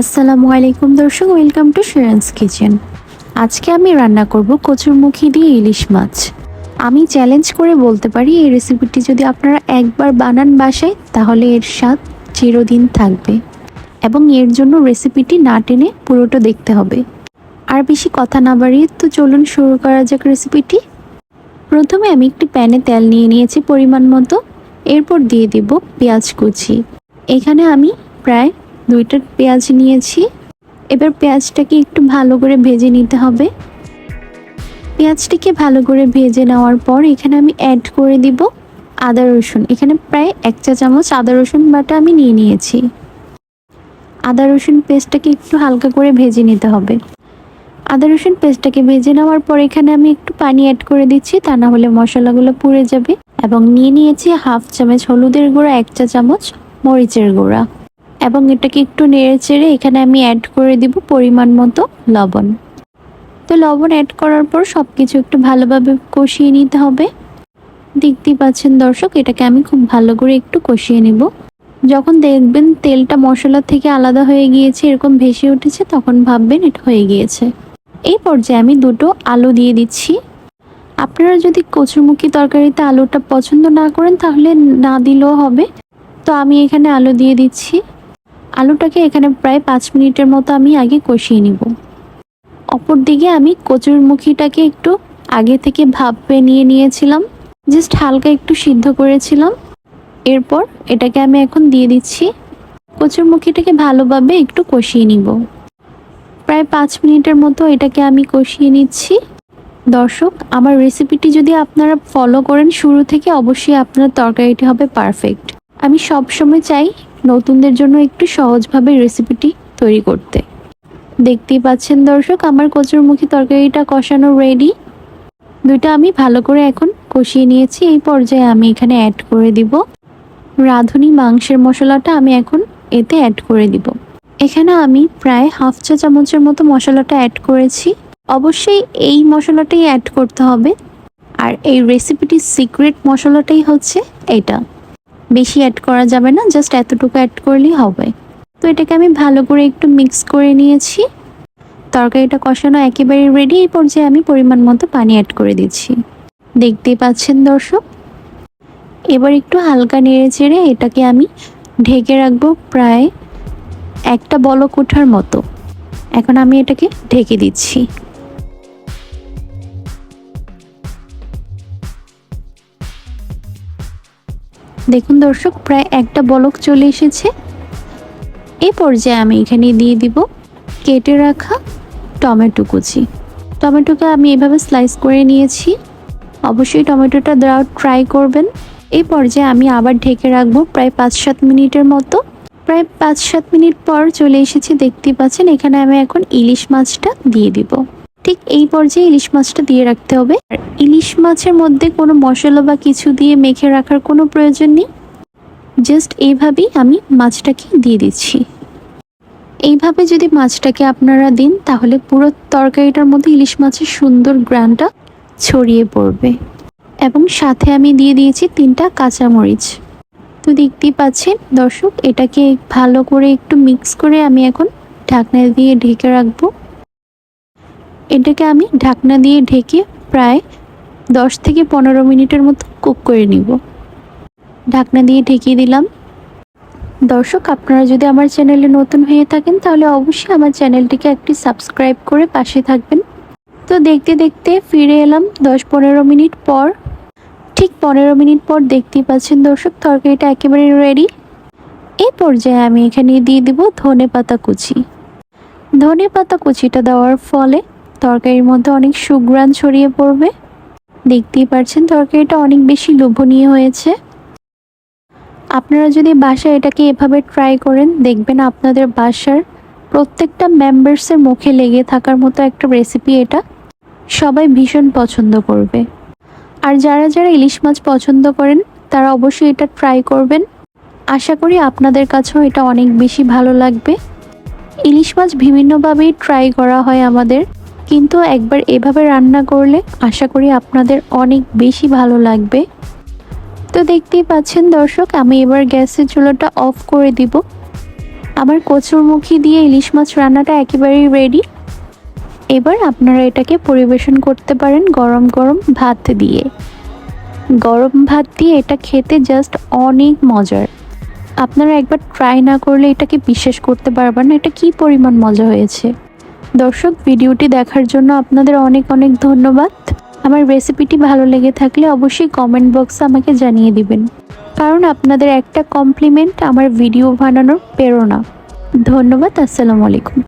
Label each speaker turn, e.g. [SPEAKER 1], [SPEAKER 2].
[SPEAKER 1] আসসালামু আলাইকুম দর্শক ওয়েলকাম টু শিরান্স কিচেন আজকে আমি রান্না করব কচুরমুখী দিয়ে ইলিশ মাছ। আমি চ্যালেঞ্জ করে বলতে পারি, এই রেসিপিটি যদি আপনারা একবার বানান বাসায়, তাহলে এর স্বাদ চিরদিন থাকবে। এবং এর জন্য রেসিপিটি না টেনে পুরোটা দেখতে হবে। আর বেশি কথা না বাড়িয়ে তো চলুন শুরু করা যাক রেসিপিটি প্রথমে আমি একটি প্যানে তেল নিয়ে নিয়েছি পরিমাণ মতো। এরপর দিয়ে দিব পেঁয়াজ কুচি। এখানে আমি প্রায় দুইটা পেঁয়াজ নিয়েছি। এবার পেঁয়াজটাকে একটু ভালো করে ভেজে নিতে হবে। পেঁয়াজটিকে ভালো করে ভেজে নেওয়ার পর এখানে আমি অ্যাড করে দিব আদা রসুন। এখানে প্রায় এক চা চামচ আদা রসুন বাটা আমি নিয়ে নিয়েছি। আদা রসুন পেস্টটাকে একটু হালকা করে ভেজে নিতে হবে। আদা রসুন পেস্টটাকে ভেজে নেওয়ার পর এখানে আমি একটু পানি অ্যাড করে দিচ্ছি, তা না হলে মশলাগুলো পুড়ে যাবে। এবং নিয়ে নিয়েছি হাফ চামচ হলুদের গুঁড়া, এক চা চামচ মরিচের গুঁড়া। এবং এটাকে একটু নেড়ে চেড়ে এখানে আমি অ্যাড করে দিব পরিমাণ মতো লবণ। তো লবণ অ্যাড করার পর সব কিছু একটু ভালোভাবে কষিয়ে নিতে হবে। দেখতেই পাচ্ছেন দর্শক, এটাকে আমি খুব ভালো করে একটু কষিয়ে নেব। যখন দেখবেন তেলটা মশলা থেকে আলাদা হয়ে গিয়েছে, এরকম ভেসে উঠেছে, তখন ভাববেন এটা হয়ে গিয়েছে। এই পর্যায়ে আমি দুটো আলু দিয়ে দিচ্ছি। আপনারা যদি কচুরমুখী তরকারিতে আলুটা পছন্দ না করেন, তাহলে না দিলেও হবে। তো আমি এখানে আলু দিয়ে দিচ্ছি। আলুটাকে এখানে প্রায় পাঁচ মিনিটের মতো আমি আগে কষিয়ে নিব। অপর দিকে আমি কচুরমুখীটাকে একটু আগে থেকে ভাপে নিয়ে নিয়েছিলাম। জাস্ট হালকা একটু সিদ্ধ করেছিলাম। এরপর এটাকে আমি এখন দিয়ে দিচ্ছি। কচুরমুখীটাকে ভালোভাবে একটু কষিয়ে নিব। প্রায় পাঁচ মিনিটের মতো এটাকে আমি কষিয়ে নিচ্ছি। দর্শক, আমার রেসিপিটি যদি আপনারা ফলো করেন, শুরু থেকে অবশ্যই আপনার তরকারিটি হবে পারফেক্ট আমি সবসময় চাই নতুনদের জন্য একটু সহজভাবে রেসিপিটি তৈরি করতে। দেখতেই পাচ্ছেন দর্শক, আমার কচুরমুখী তরকারিটা কষানো রেডি দুইটা আমি ভালো করে এখন কষিয়ে নিয়েছি। এই পর্যায়ে আমি এখানে অ্যাড করে দিব। রাঁধুনি মাংসের মশলাটা আমি এখন এতে অ্যাড করে দিব। এখানে আমি প্রায় হাফ চা চামচের মতো মশলাটা অ্যাড করেছি। অবশ্যই এই মশলাটাই অ্যাড করতে হবে। আর এই রেসিপিটির সিক্রেট মশলাটাই হচ্ছে এটা। বেশি অ্যাড করা যাবে না জাস্ট এতটুকু অ্যাড করলেই হবে। তো এটাকে আমি ভালো করে একটু মিক্স করে নিয়েছি। তরকারিটা কষানো একেবারে রেডি এই পর্যায়ে আমি পরিমাণ মতো পানি অ্যাড করে দিচ্ছি। দেখতেই পাচ্ছেন দর্শক? এবার একটু হালকা নেড়ে চেড়ে এটাকে আমি ঢেকে রাখব প্রায় একটা বলক ওঠার মতো। এখন আমি এটাকে ঢেকে দিচ্ছি। দেখুন দর্শক, প্রায় একটা বলক চলে এসেছে। এই পর্যায়ে আমি এখানে দিয়ে দিব কেটে রাখা টমেটো কুচি। টমেটোকে আমি এভাবে স্লাইস করে নিয়েছি। অবশ্যই টমেটোটা দেওয়ার ট্রাই করবেন। এই পর্যায়ে আমি আবার ঢেকে রাখব প্রায় পাঁচ সাত মিনিটের মতো। প্রায় পাঁচ সাত মিনিট পর চলে এসেছি দেখতে পাচ্ছেন, এখানে আমি এখন ইলিশ মাছটা দিয়ে দিব। ঠিক এই পর্যায়ে ইলিশ মাছটা দিয়ে রাখতে হবে। আর ইলিশ মাছের মধ্যে কোনো মশলা বা কিছু দিয়ে মেখে রাখার কোনো প্রয়োজন নেই। জাস্ট এইভাবেই আমি মাছটাকে দিয়ে দিচ্ছি। এইভাবে যদি মাছটাকে আপনারা দিন, তাহলে পুরো তরকারিটার মধ্যে ইলিশ মাছের সুন্দর গ্রানটা ছড়িয়ে পড়বে। এবং সাথে আমি দিয়ে দিয়েছি তিনটা কাঁচামরিচ। তো দেখতেই পাচ্ছেন দর্শক, এটাকে ভালো করে একটু মিক্স করে আমি এখন ঢাকনা দিয়ে ঢেকে রাখব। এটাকে আমি ঢাকনা দিয়ে ঢেকে প্রায় দশ থেকে পনেরো মিনিটের মতো কুক করে নিব। ঢাকনা দিয়ে ঢেকিয়ে দিলাম। দর্শক, আপনারা যদি আমার চ্যানেলে নতুন হয়ে থাকেন, তাহলে অবশ্যই আমার চ্যানেলটিকে একটি সাবস্ক্রাইব করে পাশে থাকবেন। তো দেখতে দেখতে ফিরে এলাম দশ পনেরো মিনিট পর। ঠিক পনেরো মিনিট পর দেখতেই পাচ্ছেন দর্শক, তরকারিটা একেবারে রেডি এই পর্যায়ে আমি এখানে দিয়ে দিব ধনে পাতা কুচি। ধনে পাতা কুচিটা দেওয়ার ফলে তরকারির মধ্যে অনেক সুগ্রান ছড়িয়ে পড়বে। দেখতেই পাচ্ছেন তরকারিটা অনেক বেশি লোভনীয় হয়েছে। আপনারা যদি বাসায় এটাকে এভাবে ট্রাই করেন, দেখবেন আপনাদের বাসার প্রত্যেকটা মেম্বার্সের মুখে লেগে থাকার মতো একটা রেসিপি এটা সবাই ভীষণ পছন্দ করবে। আর যারা যারা ইলিশ মাছ পছন্দ করেন, তারা অবশ্যই এটা ট্রাই করবেন। আশা করি আপনাদের কাছেও এটা অনেক বেশি ভালো লাগবে। ইলিশ মাছ বিভিন্নভাবেই ট্রাই করা হয় আমাদের। কিন্তু একবার এভাবে রান্না করলে আশা করি আপনাদের অনেক বেশি ভালো লাগবে। তো দেখতেই পাচ্ছেন দর্শক, আমি এবার গ্যাসের চুলোটা অফ করে দিব। আমার কচুরমুখী দিয়ে ইলিশ মাছ রান্নাটা একেবারেই রেডি এবার আপনারা এটাকে পরিবেশন করতে পারেন গরম গরম ভাত দিয়ে। গরম ভাত দিয়ে এটা খেতে জাস্ট অনেক মজার। আপনারা একবার ট্রাই না করলে এটাকে বিশ্বাস করতে পারবেন না, এটা কি পরিমাণ মজা হয়েছে। দর্শক, ভিডিওটি দেখার জন্য আপনাদের অনেক অনেক ধন্যবাদ। আমার রেসিপিটি ভালো লেগে থাকলে অবশ্যই কমেন্ট বক্সে আমাকে জানিয়ে দিবেন। কারণ আপনাদের একটা কমপ্লিমেন্ট আমার ভিডিও বানানোর প্রেরণা। ধন্যবাদ, আসসালামু আলাইকুম।